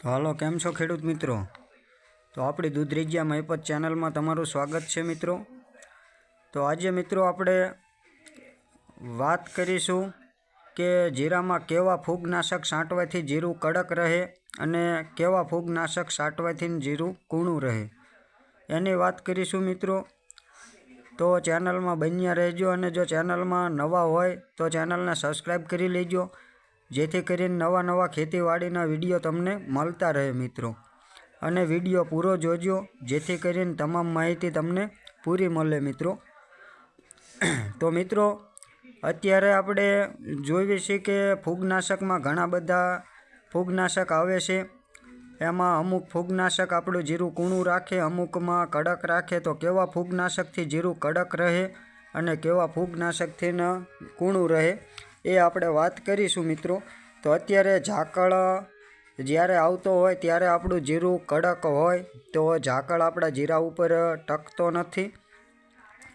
તો હાલો, કેમ છો ખેડૂત મિત્રો? તો આપણી દૂધરેજિયા મહીપત ચેનલમાં તમારું સ્વાગત છે મિત્રો. તો આજે મિત્રો આપણે વાત કરીશું કે જીરામાં કેવા ફૂગનાશક છાંટવાથી જીરું કડક રહે અને કેવા ફૂગનાશક છાંટવાથી જીરું કૂણું રહે. એની વાત કરીશું મિત્રો. તો ચેનલમાં બન્યા રહેજો અને જો ચેનલમાં નવા હોય તો ચેનલને સબસ્ક્રાઈબ કરી લેજો. જેથી કરીને નવા નવા ખેતીવાડીના વીડિયો તમને મળતા રહે મિત્રો. અને વીડિયો પૂરો જોજો, જેથી કરીને તમામ માહિતી તમને પૂરી મળે મિત્રો. તો મિત્રો, અત્યારે આપણે જોઈએ છીએ કે ફૂગનાશકમાં ઘણા બધા ફૂગનાશક આવે છે. એમાં અમુક ફૂગનાશક આપણું જીરું કૂણું રાખે, અમુકમાં કડક રાખે, તો કેવા ફૂગનાશકથી જીરું કડક રહે અને કેવા ફૂગનાશકથી ન કૂણું રહે? એ આપણે વાત કરીશું મિત્રો. તો અત્યારે ઝાકળ, જ્યારે આવતો હોય ત્યારે આપણું જીરું કડક હોય, તો ઝાકળ આપણા જીરા ઉપર ટકતો નથી.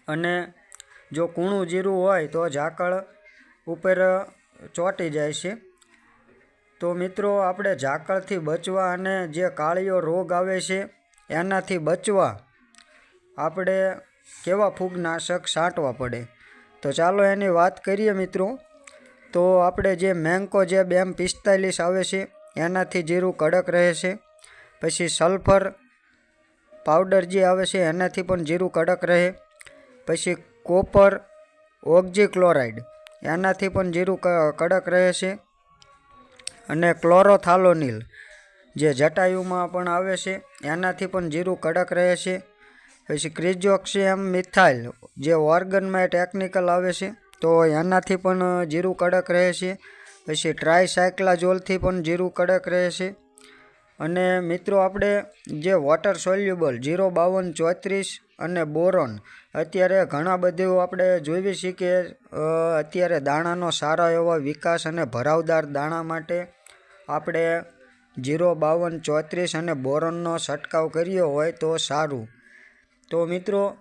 અને જો કૂણું જીરું હોય તો ઝાકળ ઉપર ચોંટી જાય છે. તો મિત્રો, આપણે ઝાકળથી બચવા અને જે કાળીયો રોગ આવે છે, એનાથી બચવા આપણે કેવા ફૂગનાશક છાંટવા પડે? તો ચાલો એની વાત કરીએ મિત્રો. તો આપણે જે મેન્કો જે બેમ પિસ્તાલીસ આવે છે, એનાથી જીરું કડક રહે છે. પછી સલ્ફર પાવડર જે આવે છે, એનાથી પણ જીરું કડક રહે. પછી કોપર ઓક્જી ક્લોરાઇડ એનાથી પણ જીરું કડક રહે છે. અને ક્લોરોથાલોનિલ જે જટાયુમાં પણ આવે છે, એનાથી પણ જીરું કડક રહે છે. પછી ક્રિજોક્સિયમ મિથાઇલ જે ઓર્ગનમાં ટેકનિકલ આવે છે. તો એનાથી પણ જીરું કડક રહે છે. પછી ટ્રાયસાયક્લાઝોલથી પણ જીરું કડક રહે છે. અને મિત્રો, આપણે જે વોટર સોલ્યુબલ જીરો બાવન ચોત્રીસ અને બોરોન અત્યારે ઘણા બધું આપણે જોઈએ છીએ કે અત્યારે દાણાનો સારો એવો વિકાસ અને ભરાવદાર દાણા માટે આપણે જીરો બાવન ચોત્રીસ અને બોરોનનો છંટકાવ કર્યો હોય તો સારું. તો મિત્રો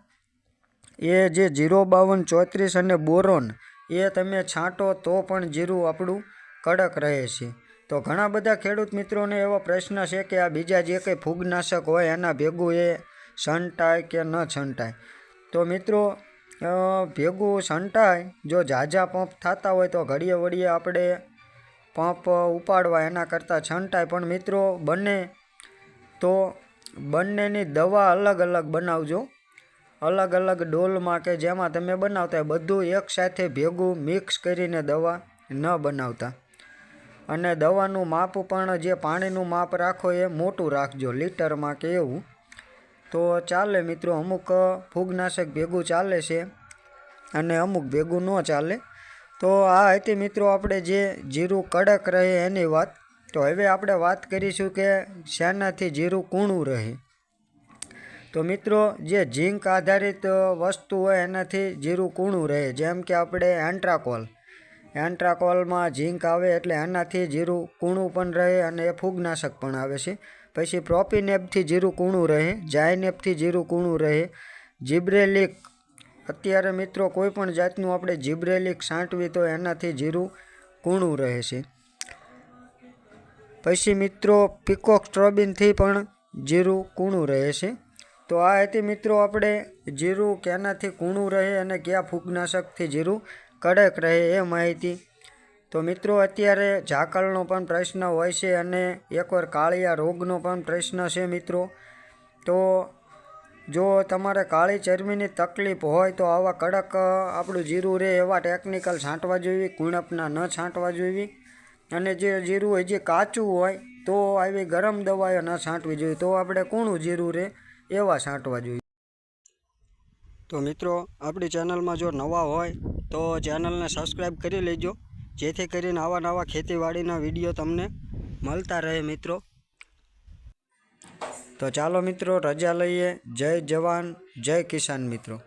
એ જે જીરો બાવન ચોત્રીસ અને બોરોન, એ તમે છાંટો તો પણ જીરું આપણું કડક રહે છે. તો ઘણા બધા ખેડૂત મિત્રોને એવો પ્રશ્ન છે કે આ બીજા જે કંઈ ફૂગનાશક હોય એના ભેગું એ છંટાય કે ન છંટાય? તો મિત્રો ભેગું છંટાય, જો ઝાઝા પંપ થતા હોય તો ઘડીએ વળીએ આપણે પંપ ઉપાડવા એના કરતાં છંટાય. પણ મિત્રો, બંને તો બંનેની દવા અલગ અલગ બનાવજો. અલગ અલગ ડોલમાં કે જેમાં તમે બનાવતા હોય, બધું એકસાથે ભેગું મિક્સ કરીને દવા ન બનાવતા. અને દવાનું માપ પણ જે પાણીનું માપ રાખો એ મોટું રાખજો, લીટરમાં કે એવું. તો ચાલે મિત્રો, અમુક ફૂગનાશક ભેગું ચાલે છે અને અમુક ભેગું ન ચાલે. તો આ હતી મિત્રો આપણે જે જીરું કડક રહે એની વાત. તો હવે આપણે વાત કરીશું કે શેનાથી જીરું કૂણું રહે. તો મિત્રો, જે ઝીંક આધારિત વસ્તુ હોય એનાથી જીરું કૂણું રહે, જેમ કે આપણે એન્ટ્રાકોલ. એન્ટ્રાકોલમાં ઝીંક આવે એટલે એનાથી જીરું કૂણું પણ રહે અને એ ફૂગનાશક પણ આવે છે. પછી પ્રોપીનેપથી જીરું કૂણું રહે જાયનેપથી જીરું કૂણું રહે, જીબ્રેલિક. અત્યારે મિત્રો, કોઈ પણ જાતનું આપણે જીબ્રેલિક સાંટવી તો એનાથી જીરું કૂણું રહે છે. પછી મિત્રો પીકોક સ્ટ્રોબિનથી પણ જીરું કૂણું રહે છે. તો આ હતી મિત્રો આપણે જીરું, ક્યાંનાથી કૂણું રહે અને કયા ફૂગનાશકથી જીરું કડક રહે એ માહિતી. તો મિત્રો, અત્યારે ઝાકળનો પણ પ્રશ્ન હોય છે અને એકવાર કાળિયા રોગનો પણ પ્રશ્ન છે મિત્રો. તો જો તમારે કાળી ચરબીની તકલીફ હોય તો આવા કડક આપણું જીરું રહે એવા ટેકનિકલ છાંટવા જોઈએ, કુણપના ન છાંટવા જોઈએ. અને જે જીરું હજી કાચું હોય તો આવી ગરમ દવાઓ ન છાંટવી જોઈએ. તો આપણે કૂણું જીરું રહે. એવા છાંટવા જોઈએ. તો મિત્રો, આપણી ચેનલમાં જો નવા હોય, તો ચેનલને સબસ્ક્રાઈબ કરી લેજો. જેથી કરીને આવા નવા ખેતીવાડીના વીડિયો તમને મળતા રહે મિત્રો. તો ચાલો મિત્રો, રજા લઈએ. જય જવાન, જય કિસાન મિત્રો.